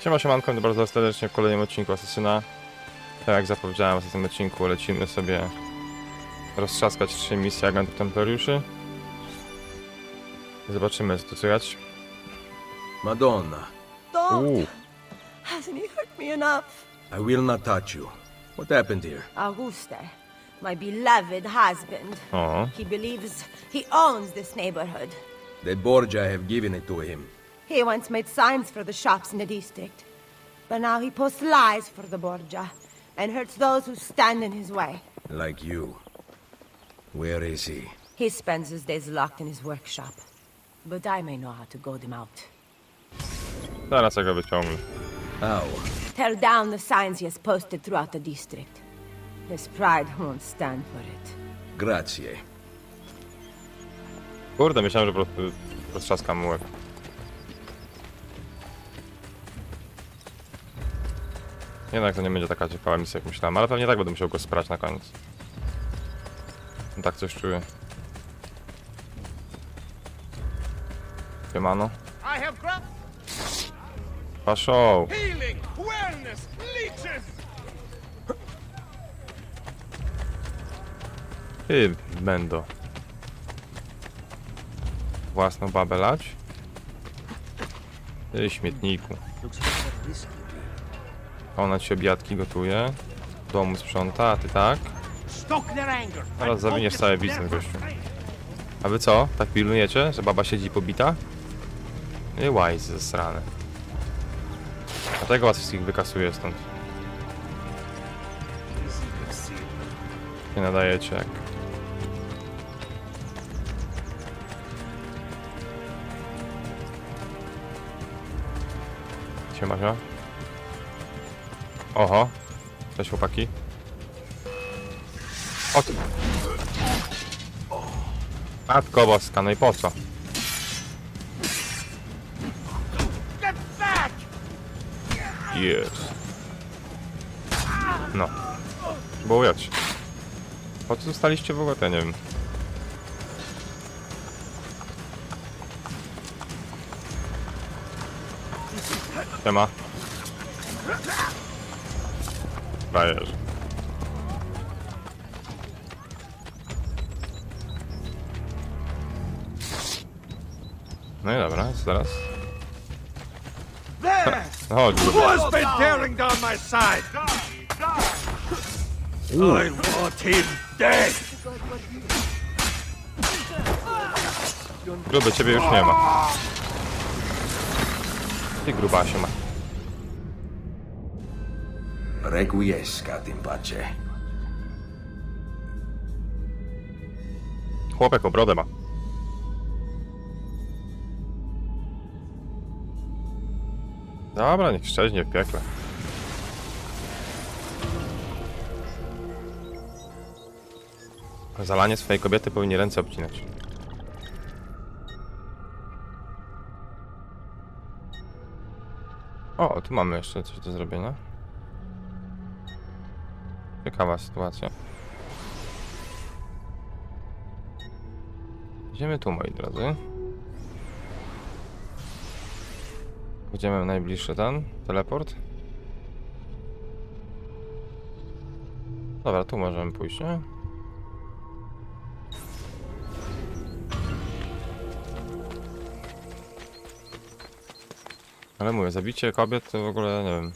Siema, siemanko, witam bardzo serdecznie w kolejnym odcinku Asesyna. Tak jak zapowiedziałem w ostatnim odcinku, lecimy sobie roztrzaskać trzy misje agentów templariuszy. Zobaczymy, co tu słychać. Madonna, Don't! Hasn't he hurt me enough? I will not touch you. What happened here? Auguste, my beloved husband. o, He believes he owns this neighborhood. The Borgia have given it to him. He once made signs for the shops in the district. But now he posts lies for the Borgia and hurts those who stand in his way. Like you. Where is he? He spends his days locked in his workshop. But I may know how to goad him out. zaraz ja go wyciągnę. How? Tear down the signs he has posted throughout the district. His pride won't stand for it. Grazie. Kurde, myślałem, że po prostu roztrzaskam mu łeb. Jednak to nie będzie taka ciekawa misja, jak myślałem, ale pewnie tak będę musiał go sprać na koniec. Tak coś czuję. Siemano. Paszą! Ty, Mendo. Własną babę lać? Ty, śmietniku. Ona ci obiadki gotuje. Domu sprząta, a ty tak? Teraz zawiniesz cały biznes, gościu. A wy co? Tak pilnujecie, że baba siedzi pobita? I łajz zesrane. Dlatego was wszystkich wykasuję stąd. Nie nadajecie jak... Siema, siema. Oho. Cześć chłopaki. O ty... Matko boska, no i po co? Jest. No. Trzeba ująć. Po co zostaliście w ogóle? Ja nie wiem. Siema. Frajerzy. No i dobra, co teraz? No chodź. Who's been tearing down my side? I want him dead! Gruby, ciebie już nie ma. Ty grubasie ma. Requiescat in pace. Chłopek o brodę ma. Dobra, niech szczeźnie w piekle. Zalanie swojej kobiety powinni ręce obcinać. O, tu mamy jeszcze coś do zrobienia. Ciekawa sytuacja. Idziemy tu, moi drodzy. Będziemy najbliższy ten teleport. Dobra, tu możemy pójść, nie? Ale mówię, zabicie kobiet to w ogóle nie wiem.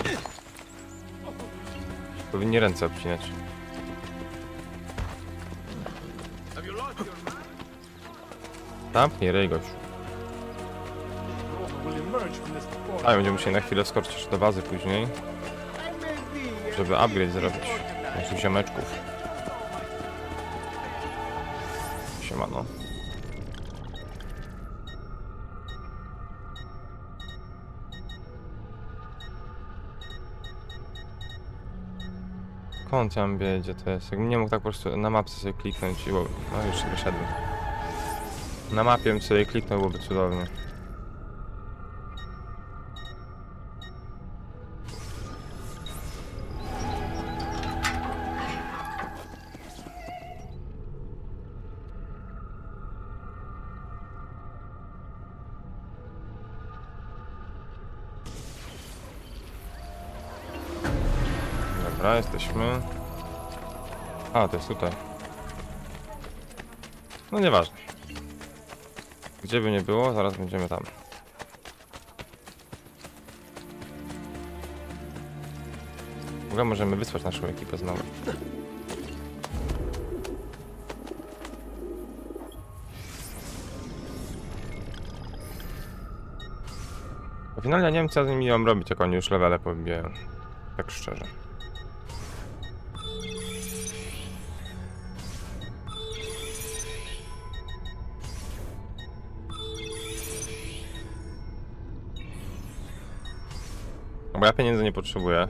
Powinni ręce obcinać. Zamknij ryj, gościu. A, będziemy musieli na chwilę jeszcze do bazy później, żeby upgrade zrobić naszych ziomeczków. Siemano. Skąd ja mam wiedzieć, gdzie to jest? Jakbym nie mógł tak po prostu na mapce sobie kliknąć i... było- No już wyszedłem. Na mapie bym sobie kliknął, byłoby cudownie. Jesteśmy. A, to jest tutaj. No nieważne. Gdzie by nie było, zaraz będziemy tam. W ogóle możemy wysłać naszą ekipę znowu. Finalnie nie wiem co z nimi mam robić, jak oni już levele pobijają. Tak szczerze. Bo ja pieniędzy nie potrzebuję.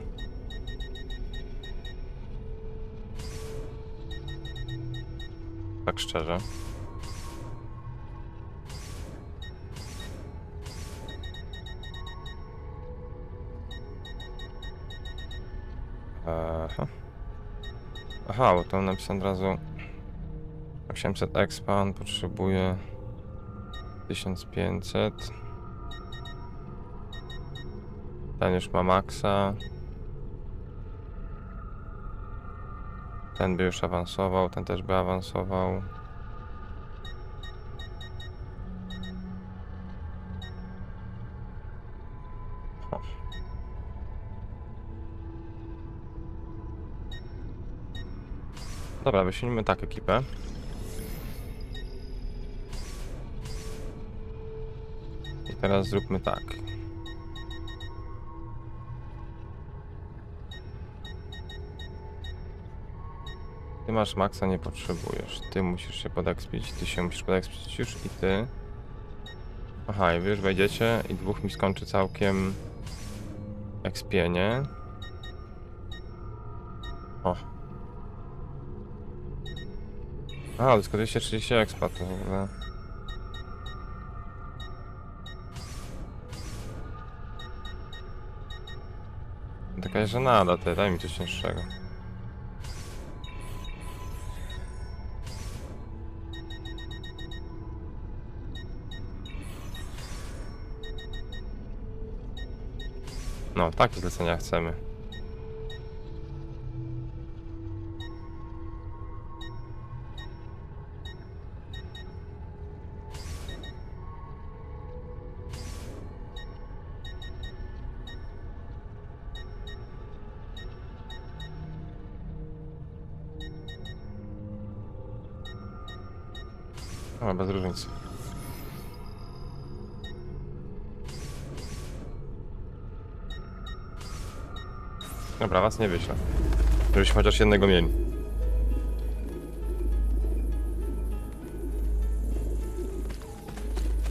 Tak szczerze. Aha. Aha, bo tam napisałem od razu 800 expan, potrzebuję 1500. Ten już ma maksa. Ten by już awansował, ten też by awansował. Dobra, wyślijmy tak ekipę. I teraz zróbmy tak. Masz maksa, nie potrzebujesz. Ty musisz się podekspić, ty się musisz podekspić już i ty. Aha, i wy już wejdziecie i dwóch mi skończy całkiem ekspienie. O. A, tylko 230 expa to ogóle. Taka żenada, ty, daj mi coś cięższego. No, takie zlecenia chcemy. Was nie wyślę. Żebyśmy chociaż jednego mieli.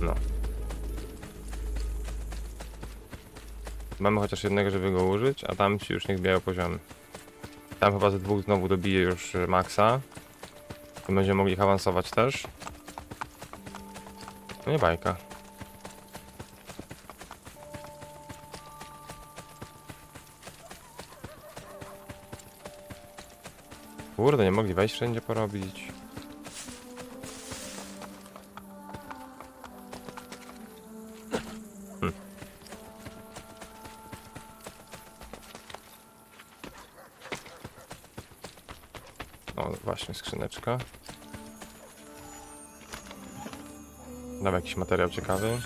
No. Mamy chociaż jednego, żeby go użyć, a tam ci już niech biają poziomy. Tam chyba ze dwóch znowu dobije już y, maksa. I będziemy mogli ich awansować też. No nie bajka. Kurde, nie mogli wejść wszędzie porobić. Hm. O, właśnie skrzyneczka. Dam jakiś materiał ciekawy.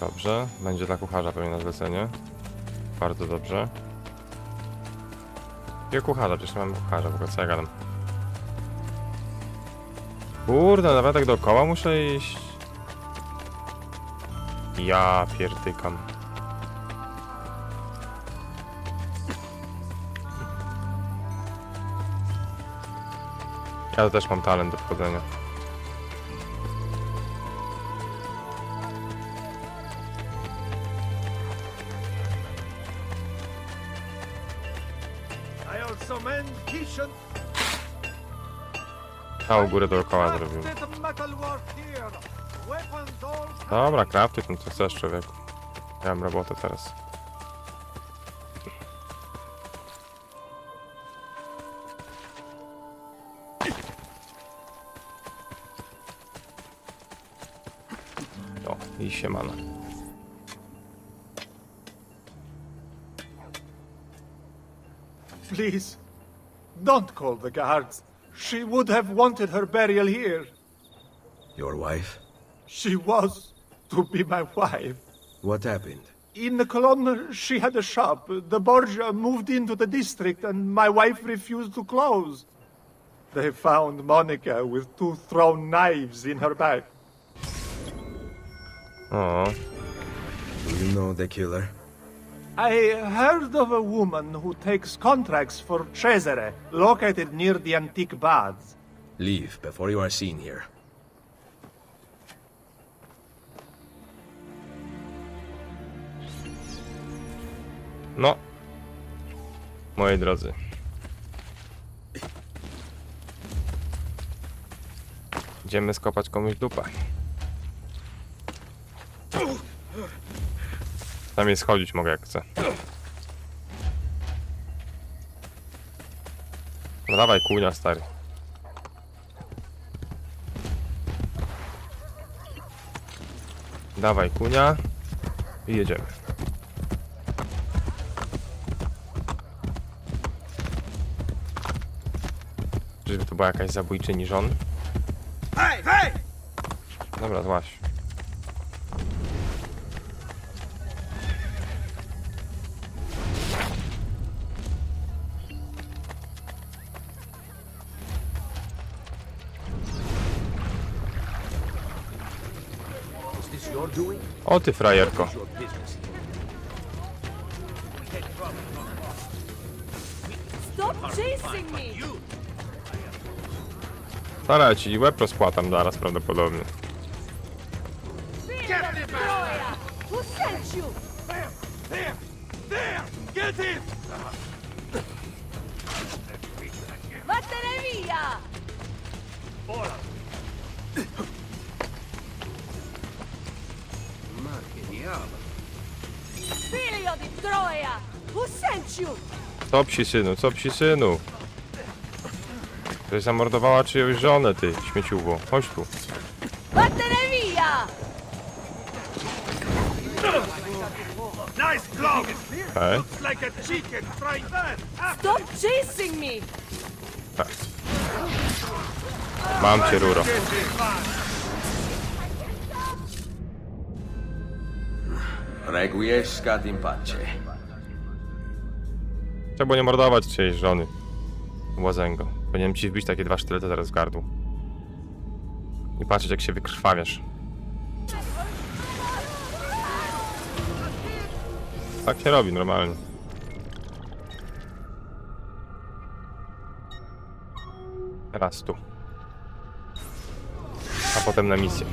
Dobrze, będzie dla kucharza pewnie na zlecenie. Bardzo dobrze. Jakiego kucharza? Przecież nie mamy kucharza, w ogóle co ja gadam. Kurde, nawet tak dookoła muszę iść. Ja pierdykam. Ja też mam talent do wchodzenia. A u góry dookoła all Dobra, crafty, no co chcesz człowieku. Mam robotę teraz. O, i siemano. Please, don't call the guards. She would have wanted her burial here. Your wife? She was to be my wife. What happened? In the Cologne, she had a shop. The Borgia moved into the district, and my wife refused to close. They found Monica with two thrown knives in her back. O, Do you know the killer? I heard of a woman who takes contracts for Cesare, located near the antique baths. Leave before you are seen here. no. Moi drodzy. Idziemy skopać komuś dupę. Tam jest schodzić mogę jak chcę. No dawaj kunia stary. Dawaj kunia i jedziemy. Żeby to była jakaś zabójczyni żon. Dobra, złaś. O ty frajerko. Stara ci łeb rozpłatam zaraz prawdopodobnie. Troja! Who Troia! Who sent you? Co psi synu, co psi synu? Ktoś zamordowała czyjąś żonę, ty, śmieciuwo. Chodź tu. Vattene via! Nice glove! Okej. Looks like a chicken fried man! Stop chasing me! Mam cię, Ruro. Requiescat in pace. Trzeba było nie mordować czyjejś żony. Łazęgo. Powinienem ci wbić takie dwa sztylety zaraz w gardło. I patrzeć jak się wykrwawiasz. Tak się robi normalnie. Raz tu. A potem na misję.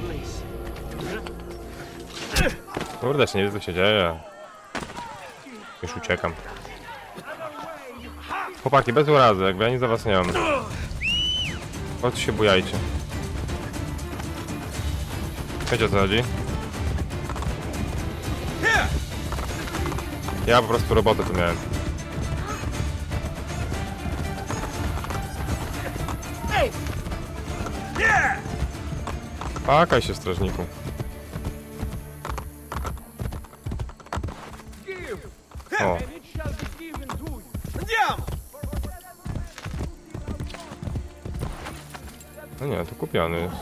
Kurde, jeszcze nie wiem co się dzieje. Już uciekam. Chłopaki, bez urazy, jakby ja nic za was nie mam. Chodź się bujajcie. Wiecie co chodzi? Ja po prostu robotę tu miałem. Pakaj się, strażniku. Nie, to kupiony jest.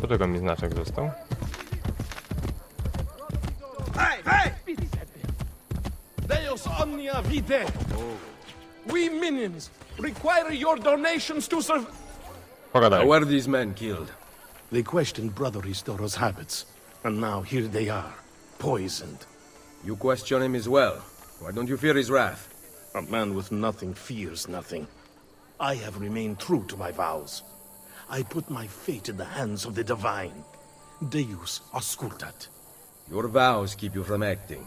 Do czego mi znaczek został? Hey, hey! Deus omnia vitae. We minions require your donations to survive. Pogadaj. How were these men killed? They questioned Brother Ristoro's habits, and now here they are, poisoned. You question him as well. Why don't you fear his wrath? A man with nothing fears nothing. I have remained true to my vows. I put my fate in the hands of the divine. Deus auscultat. Your vows keep you from acting,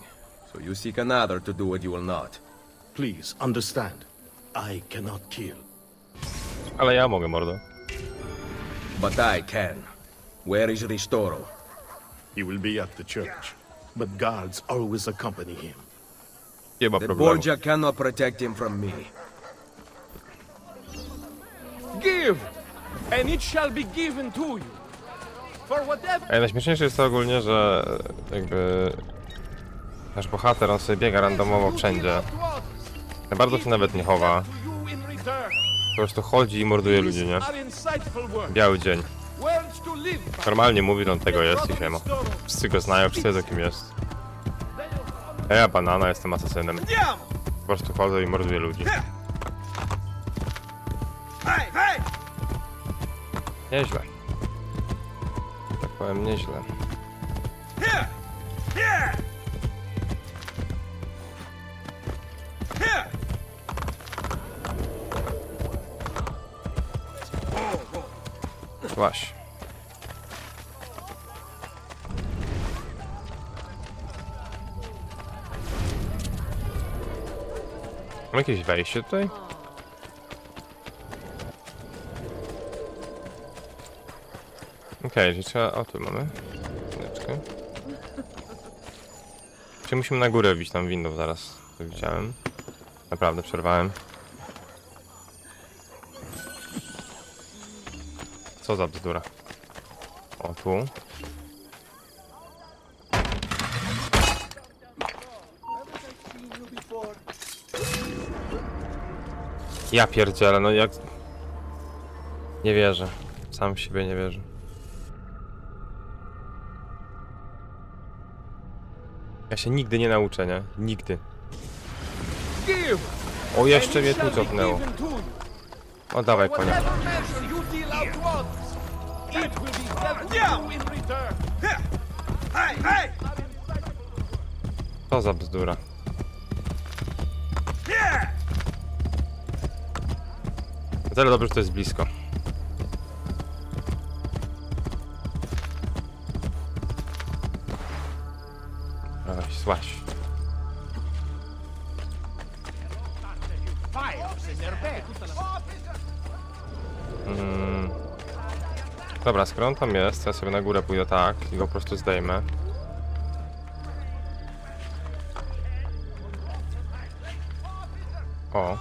so you seek another to do what you will not. Please understand, I cannot kill. Ale ja mogę, mordo. But I can. Where is Ristoro? He will be at the church, but guards always accompany him. Nie ma The problemu. Borgia cannot protect him from me. Give, and it shall be given to you. For whatever. Ej, najśmieszniejsze jest to ogólnie, że jakby Nasz bohater, on sobie biega randomowo wszędzie. Za bardzo się nawet nie chowa. Po prostu chodzi i morduje ludzi, nie? Biały dzień. Normalnie mówi, on tego jest i siema. Wszyscy go znają, wszyscy wiedzą kim jest. Ja banana, jestem asesynem. Po prostu chodzę i morduję ludzi. Nieźle. Tak powiem, nieźle. Właśnie. Jakieś wejście tutaj? Okej, okay, trzeba... O, tu mamy. Chwileczkę. Czy musimy na górę wbić tam windą zaraz? To widziałem. Naprawdę, przerwałem. Co za bzdura. O, tu. Ja pierdzielę, no jak... Nie wierzę. Sam w siebie nie wierzę. Ja się nigdy nie nauczę, nie? Nigdy. O, jeszcze mnie tu cofnęło. O, dawaj, konia. Co za bzdura. Tyle dobrze, że to jest blisko. Dobra, skoro on tam jest, ja sobie na górę pójdę tak i go po prostu zdejmę. O.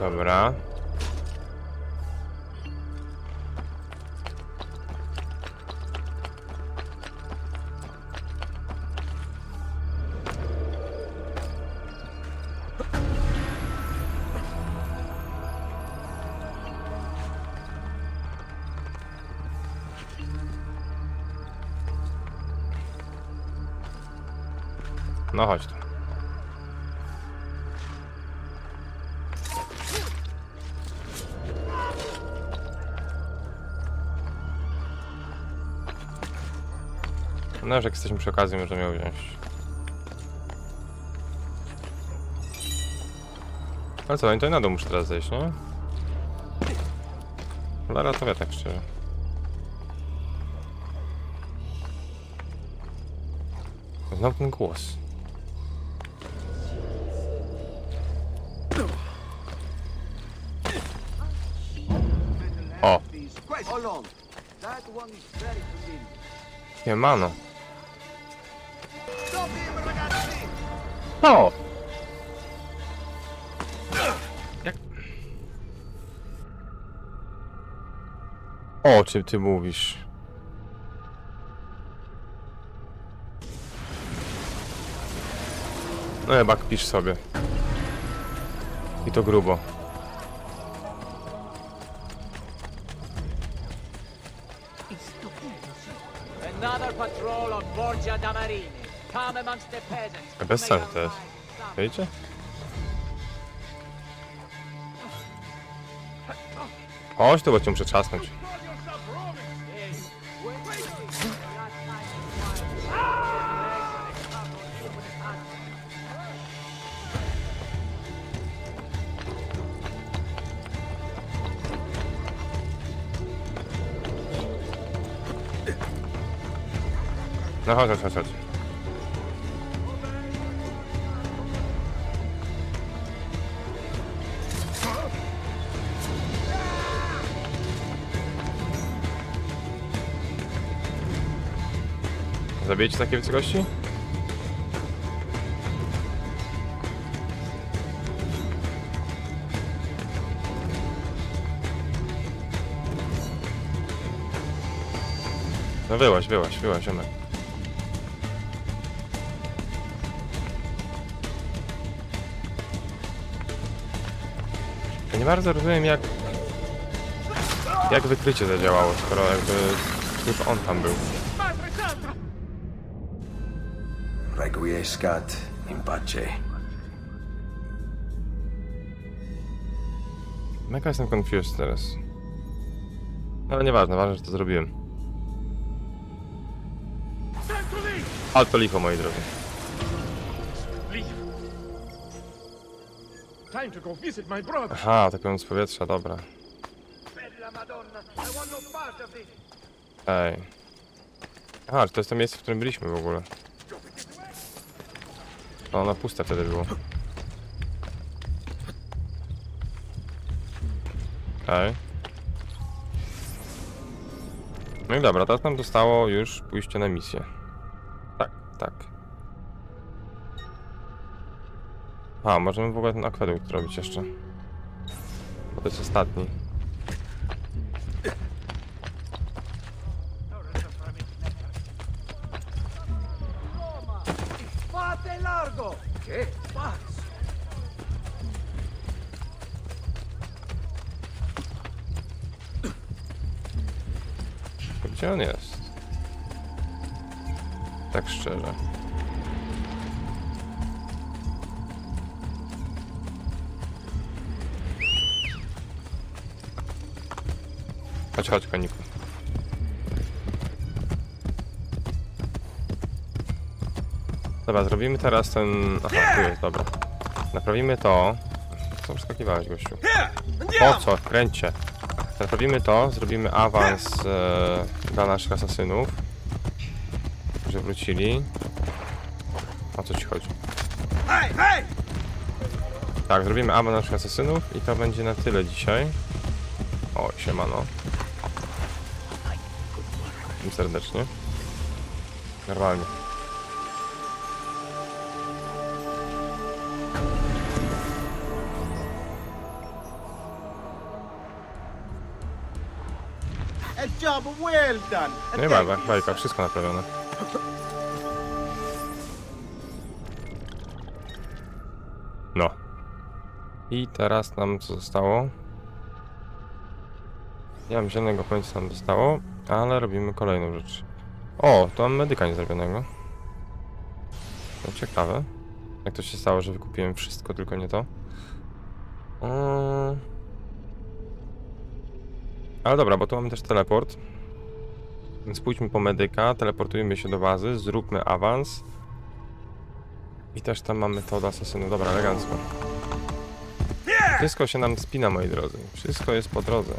Dobra. No chodź tu. No, że jak jesteśmy przy okazji, możemy ją wziąć. Ale co, oni to na dół muszę teraz zejść, nie? Lara to wie tak szczerze. Znowu ten głos. Siemano. O! Jak... O czym ty mówisz? No chyba kpisz sobie. I to grubo. Another patrol on Borgia da Marini. Come amongst the peasants. Bez sensu to jest. Wiecie? Chodź tu, bo cię muszę trzasnąć. No chodź, chodź, chodź. Zabijecie takie wysokości? No wyłaź, wyłaź, wyłaź, ziomek. Nie bardzo rozumiem jak... Jak wykrycie zadziałało, skoro jakby... Tylko on tam był. Requiescat in pace. Mega jestem confused teraz. Ale nieważne, ważne, że to zrobiłem. Ale to licho, moi drodzy. To. Aha, atakując z powietrza, dobra. Ej. Aha, to jest to miejsce, w którym byliśmy w ogóle? No, ono puste wtedy było. Okej. No i dobra, teraz nam zostało już pójście na misję. A, możemy w ogóle ten akwedukt zrobić jeszcze. Bo to jest ostatni. Chodź, chodź, koniku. Dobra, zrobimy teraz ten... Aha, tu jest, dobra. Naprawimy to. Co przeskakiwałeś, gościu? Po co? Kręcie. Naprawimy to, zrobimy awans e, dla naszych asasynów. Że wrócili. O co ci chodzi? Tak, zrobimy awans dla naszych asasynów i to będzie na tyle dzisiaj. O, siemano. Serdecznie. Normalnie. Job well done! Nie ma, ba- bajka, wszystko naprawione. No. I teraz nam co zostało? Nie mam zielonego pojęcia co nam zostało, ale robimy kolejną rzecz. O, to mam medyka niezrobionego. To ciekawe. Jak to się stało, że wykupiłem wszystko, tylko nie to? Mm. Ale dobra, bo tu mamy też teleport. Więc pójdźmy po medyka, teleportujmy się do bazy, zróbmy awans. I też tam mamy to do asasynu. Dobra, elegancko. Wszystko się nam spina, moi drodzy. Wszystko jest po drodze.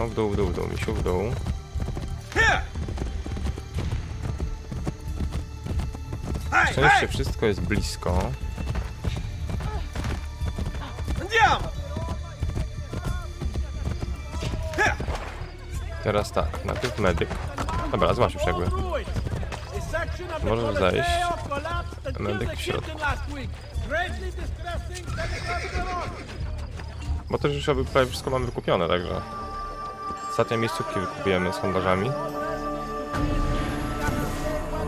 No, w dół, w dół, w dół, misiu, w dół. Szczęście wszystko jest blisko. Teraz tak, najpierw medyk. Dobra, złaś już jakby. Możesz zejść. Medyk w środku. Bo też już jakby prawie wszystko mamy wykupione, także... Ostatnie miejscówki wykupujemy z handlarzami.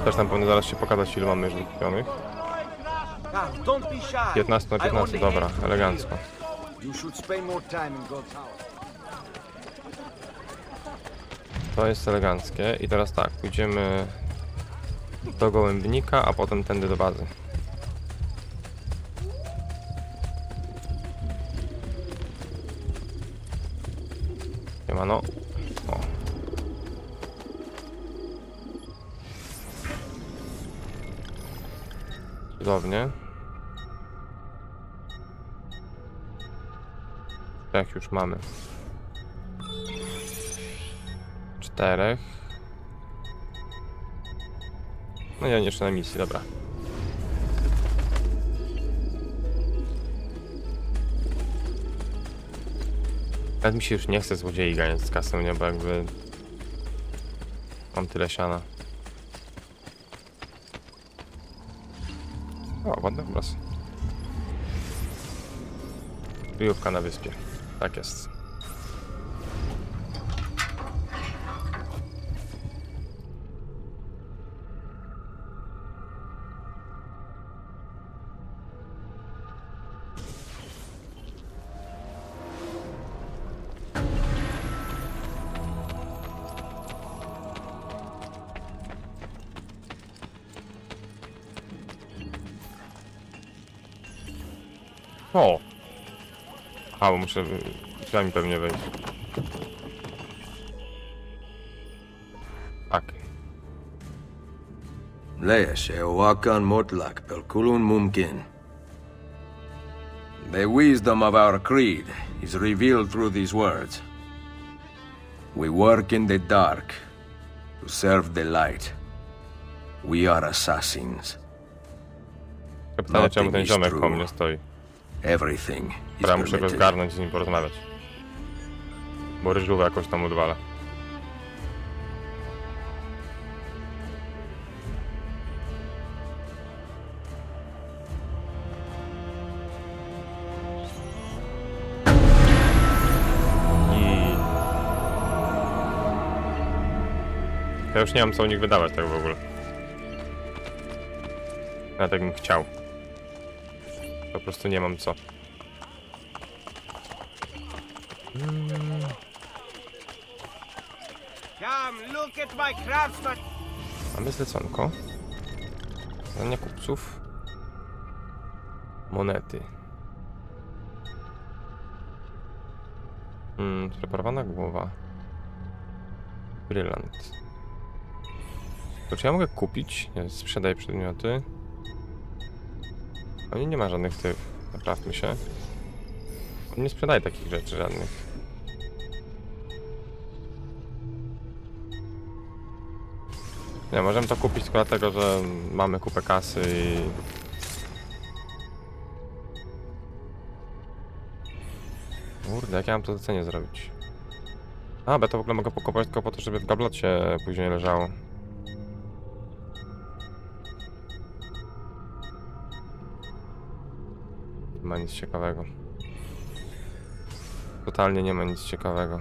Też tam powinno zaraz się pokazać ile mamy już wykupionych. Now, don't be shy. 15 na I 15, only dobra, elegancko. To jest eleganckie. I teraz tak, pójdziemy do gołębnika, a potem tędy do bazy. Siemano. Cudownie. Jak już mamy. Czterech. No ja jeszcze na misji, dobra. Nawet mi się już nie chce złodziei ganiać z kasą, nie? Bo jakby... Mam tyle siana. Ładny obraz. Kryjówka na wyspie. Tak jest. O! A, bo muszę y, drzwiami pewnie wejść. Tak. ليش وكان مطلق بالكل ممكن. The wisdom of our creed is revealed through these words. We work in the dark to serve the light. We are assassins. Pytanie, czemu ten Nothing is ziomek true. po mnie stoi. Everything is Dobra, muszę go permitted. zgarnąć i z nim porozmawiać. Bo ryżówę jakoś tam odwala. I... Ja już nie mam co u nich wydawać tak w ogóle. Nawet jakbym chciał. Po prostu nie mam co. Craftsman. Mamy zleconko. Zadania kupców. Monety. Hmm, preparowana głowa. Brylant. To czy ja mogę kupić? Nie, sprzedaj przedmioty. I nie ma żadnych tych. Naprawmy się. On nie sprzedaje takich rzeczy żadnych. Nie, możemy to kupić tylko dlatego, że mamy kupę kasy i... Kurde, jak ja mam to cenie zrobić? A, bo to w ogóle mogę pokopać tylko po to, żeby w gablocie później leżało. Ma nic ciekawego. Totalnie nie ma nic ciekawego.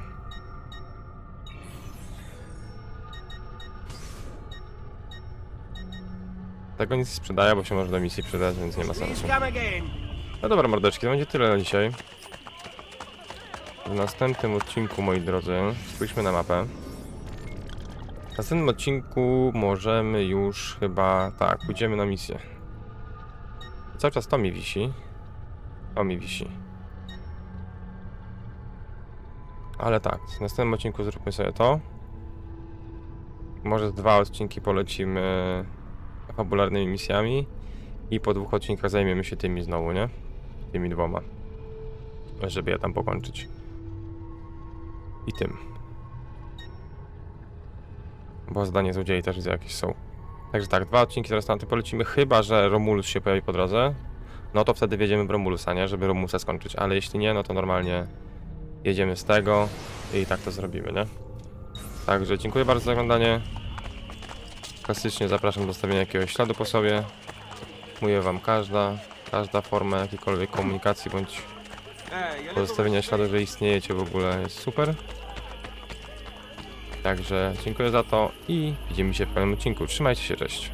Tego nic nie sprzedaję, bo się może do misji przydać, więc nie ma sensu. No dobra, mordeczki, to będzie tyle na dzisiaj. W następnym odcinku, moi drodzy, spójrzmy na mapę. W następnym odcinku możemy już chyba... Tak, pójdziemy na misję. Cały czas to mi wisi. To mi wisi. Ale tak, w następnym odcinku zróbmy sobie to. Może dwa odcinki polecimy fabularnymi misjami. I po dwóch odcinkach zajmiemy się tymi znowu, nie? Tymi dwoma. Żeby je tam pokończyć. I tym. Bo zdanie złodziei też widzę jakieś są. Także tak, dwa odcinki teraz na tym polecimy, chyba że Romulus się pojawi po drodze. No to wtedy wjedziemy w Romulusa, nie? Żeby Romulusa skończyć. Ale jeśli nie, no to normalnie jedziemy z tego i tak to zrobimy, nie? Także dziękuję bardzo za oglądanie. Klasycznie zapraszam do stawienia jakiegoś śladu po sobie. Mówię wam każda, każda forma jakiejkolwiek komunikacji bądź pozostawienia śladu, że istniejecie w ogóle jest super. Także dziękuję za to i widzimy się w kolejnym odcinku. Trzymajcie się, cześć.